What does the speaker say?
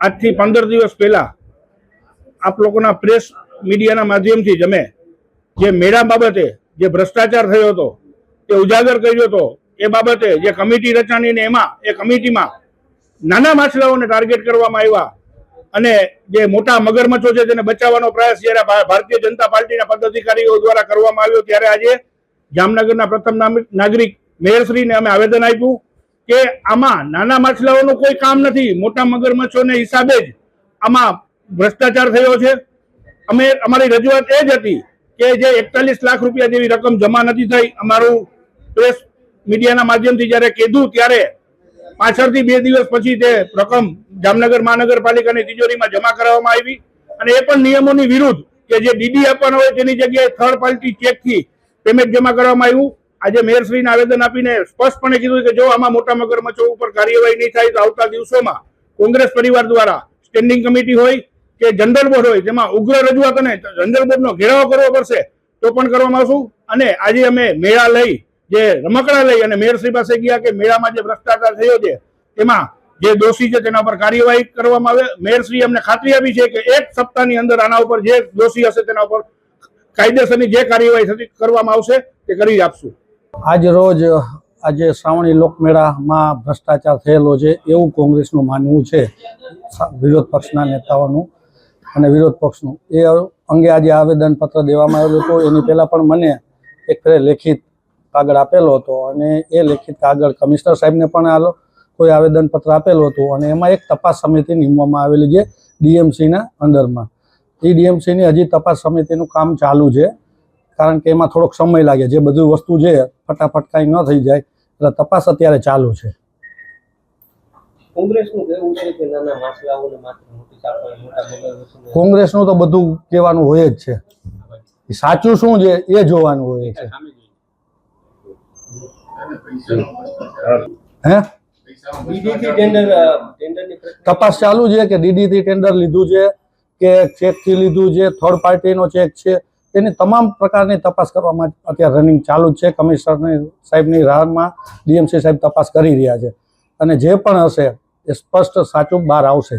આજથી પંદર દિવસ પહેલા આપ લોકોના પ્રેસ મીડિયાના માધ્યમથી જ અમે જે મેળા બાબતે જે ભ્રષ્ટાચાર થયો હતો, તે ઉજાગર કર્યો હતો, એ બાબતે જે કમિટી રચાની ને એમાં, એ કમિટીમાં નાના માછલાઓને ટાર્ગેટ કરવામાં આવ્યા અને જે મોટા મગરમચ્છો છે તેને બચાવવાનો પ્રયાસ જ્યારે ભારતીય જનતા પાર્ટીના પદાધિકારીઓ દ્વારા કરવામાં આવ્યો, ત્યારે આજે જામનગરના પ્રથમ નાગરિક મેયરશ્રીને અમે આવેદન આપ્યું. કે આમાં નાના માછલાઓનું કોઈ કામ નથી, મોટા મગરમચ્છોને હિસાબે જ આમાં ભ્રષ્ટાચાર થયો છે. અમે, અમારી રજૂઆત એ જ હતી કે જે એકતાલીસ લાખ રૂપિયા જેવી રકમ જમા નથી થઈ, અમારું પ્રેસ મીડિયાના માધ્યમથી જ્યારે કીધું ત્યારે પાછળથી બે દિવસ પછી તે રકમ જામનગર મહાનગરપાલિકાની તિજોરીમાં જમા કરાવવામાં આવી અને એ પણ નિયમોની વિરુદ્ધ કે જે ડીડી આપવાનો હોય તેની જગ્યાએ થર્ડ પાર્ટી ચેકથી પેમેન્ટ જમા કરવામાં આવ્યું. આજે મેયરશ્રીને આવેદન આપીને સ્પષ્ટપણે કીધું કે જો આમાં મોટા મગરમચ્છો ઉપર કાર્યવાહી નહીં થાય તો આવતા દિવસોમાં કોંગ્રેસ પરિવાર દ્વારા સ્ટેન્ડિંગ કમિટી હોય કે જનરલ બોર્ડ હોય તેમાં ઉગ્ર રજૂઆત અને જનરલ બોર્ડનો ઘેરાવો કરવો પડશે, તો પણ કરવામાં આવશું. અને આજે અમે મેળા લઈ, જે રમકડા લઈ અને મેયરશ્રી પાસે ગયા કે મેળામાં જે ભ્રષ્ટાચાર થયો છે, તેમાં જે દોષી છે તેના પર કાર્યવાહી કરવામાં આવે. મેયરશ્રી અમને ખાતરી આપી છે કે એક સપ્તાહની અંદર આના ઉપર જે દોષી હશે તેના ઉપર કાયદેસરની જે કાર્યવાહી કરવામાં આવશે, તે કરી આપશું. આજ રોજ આજે શ્રાવણી લોકમેળામાં ભ્રષ્ટાચાર થયેલો છે એવું કોંગ્રેસનું માનવું છે. વિરોધ પક્ષના નેતાઓનું અને વિરોધ પક્ષનું. એ અંગે આજે આવેદનપત્ર દેવામાં આવેલું હતું. એની પહેલાં પણ મને એક ફેરે લેખિત કાગળ આપેલો હતો અને એ લેખિત કાગળ કમિશનર સાહેબને પણ આલો કોઈ આવેદનપત્ર આપેલું હતું અને એમાં એક તપાસ સમિતિ નીમવામાં આવેલી છે ડીએમસીના અંદરમાં એ ડીએમસીની હજી તપાસ સમિતિનું કામ ચાલુ છે. કારણ કે એમાં થોડોક સમય લાગે. જે બધું વસ્તુ છે ફટાફટ કાંઈ ન થઈ જાય એટલે તપાસ અત્યારે ચાલુ છે. કોંગ્રેસનું તો બધું કહેવાનું હોય જ છે. સાચું શું છે? એ જોવાનું હોય છે. હે? તપાસ ચાલુ છે કે ડીડીથી ટેન્ડર લીધું છે કે ચેકથી લીધું છે થર્ડ પાર્ટીનો ચેક છે? તેની તમામ પ્રકારની તપાસ કરવામાં અત્યારે રનિંગ ચાલુ છે. કમિશનરની સાહેબની રાહમાં ડીએમસી સાહેબ તપાસ કરી રહ્યા છે. અને જે પણ હશે એ સ્પષ્ટ સાચું બહાર આવશે